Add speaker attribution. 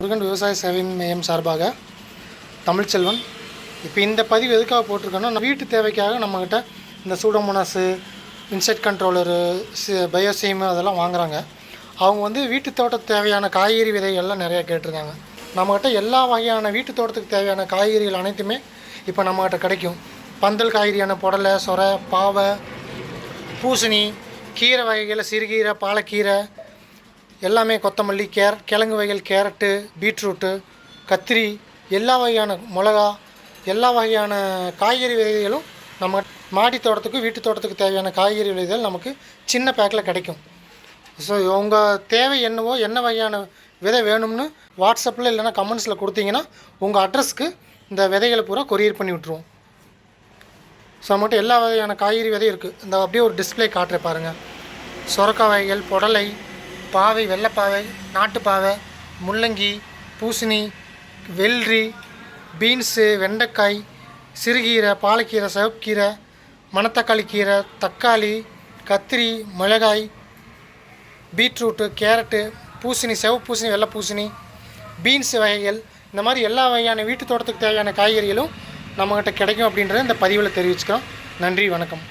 Speaker 1: முருகன் விவசாய சேவை மையம் சார்பாக தமிழ்ச்செல்வன் இப்போ இந்த பதிவு எதுக்காக போட்டிருக்கோன்னா நம்ம வீட்டு தேவைக்காக நம்மக்கிட்ட இந்த சூடோமோனாஸு இன்செக்ட் கண்ட்ரோலரு பயோசீமு அதெல்லாம் வாங்குகிறாங்க அவங்க வந்து வீட்டு தோட்டத்துக்கு தேவையான காய்கறி விதைகள்லாம் நிறையா கேட்டிருக்காங்க. நம்மக்கிட்ட எல்லா வகையான வீட்டு தோட்டத்துக்கு தேவையான காய்கறிகள் அனைத்துமே இப்போ நம்மக்கிட்ட கிடைக்கும். பந்தல் காய்கறியான புடலை சொரை பாவை பூசணி கீரை வகைகளில் சிறுகீரை பாலக்கீரை எல்லாமே கொத்தமல்லி கேர கிழங்கு வகைகள் கேரட்டு பீட்ரூட்டு கத்திரி எல்லா வகையான மிளகா எல்லா வகையான காய்கறி விதைகளும் நம்ம மாடி தோட்டத்துக்கு வீட்டு தோட்டத்துக்கு தேவையான காய்கறி விதைகள் நமக்கு சின்ன பேக்கில் கிடைக்கும். ஸோ உங்கள் தேவை என்னவோ என்ன வகையான விதை வேணும்னு வாட்ஸ்அப்பில் இல்லைன்னா கமெண்ட்ஸில் கொடுத்தீங்கன்னா உங்கள் அட்ரஸ்க்கு இந்த விதைகளை பூரா கொரியர் பண்ணி விட்ருவோம் ஸோ நம்மகிட்ட எல்லா வகையான காய்கறி விதையும் இருக்குது இந்த அப்படியே ஒரு டிஸ்ப்ளே காட்டுறேன் பாருங்கள் சொரக்காய் வகைகள் புடலை பாவை வெள்ளைப்பாவை நாட்டுப்பாவை முள்ளங்கி பூசணி வெள்ளரி பீன்ஸு வெண்டைக்காய் சிறுகீரை பாலக்கீரை சிவக்கீரை மணத்தக்காளி கீரை தக்காளி கத்திரி மிளகாய் பீட்ரூட்டு கேரட்டு பூசணி சிவப்பு பூசணி வெள்ளை பூசணி பீன்ஸ் வகைகள். இந்த மாதிரி எல்லா வகையான வீட்டு தோட்டத்துக்கு தேவையான காய்கறிகளும் நம்மக்கிட்ட கிடைக்கும் அப்படின்றத இந்த பதிவில் தெரிவிச்சுக்கிறோம். நன்றி வணக்கம்.